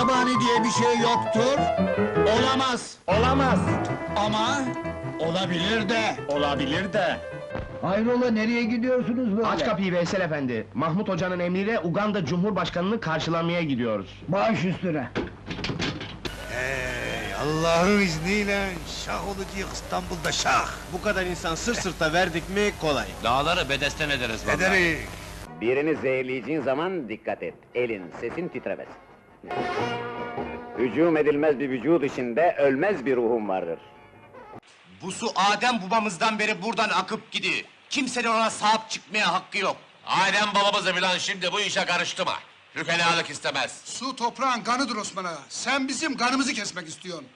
Yabani diye bir şey yoktur. Olamaz. Olamaz. Ama olabilir de. Olabilir de. Hayrola nereye gidiyorsunuz böyle? Aç kapıyı Veysel Efendi. Mahmut Hoca'nın emriyle Uganda Cumhurbaşkanı'nı karşılamaya gidiyoruz. Baş üstüne. Hey, Allah'ın izniyle şah olacak İstanbul'da şah. Bu kadar insan sırt sırta verdik mi kolay. Dağları bedesten ederiz vallahi. Ederiz. Birini zehirleyeceğin zaman dikkat et. Elin, sesin titremesin. Hücum edilmez bir vücut içinde ölmez bir ruhum vardır. Bu su Adem babamızdan beri buradan akıp gidiyor. Kimsenin ona sahip çıkmaya hakkı yok. Adem babamızı bilen şimdi bu işe karıştı mı? Hükelalık istemez. Su toprağın kanıdır Osman'a. Sen bizim kanımızı kesmek istiyorsun.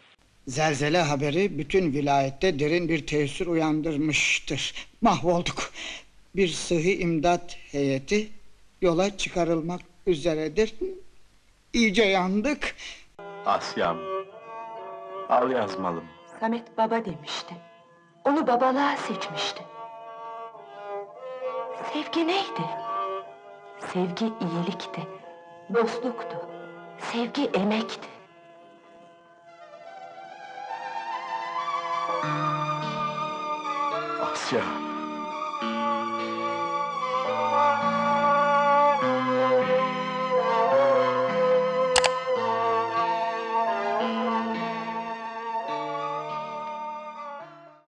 Zelzele haberi bütün vilayette derin bir tesir uyandırmıştır. Mahvolduk. Bir sıhhi imdat heyeti yola çıkarılmak üzeredir. İyice yandık. Asyam, al yazmalım. Samet baba demişti. Onu babalığa seçmişti. Sevgi neydi? Sevgi iyilikti. Dostluktu. Sevgi emekti. Asya,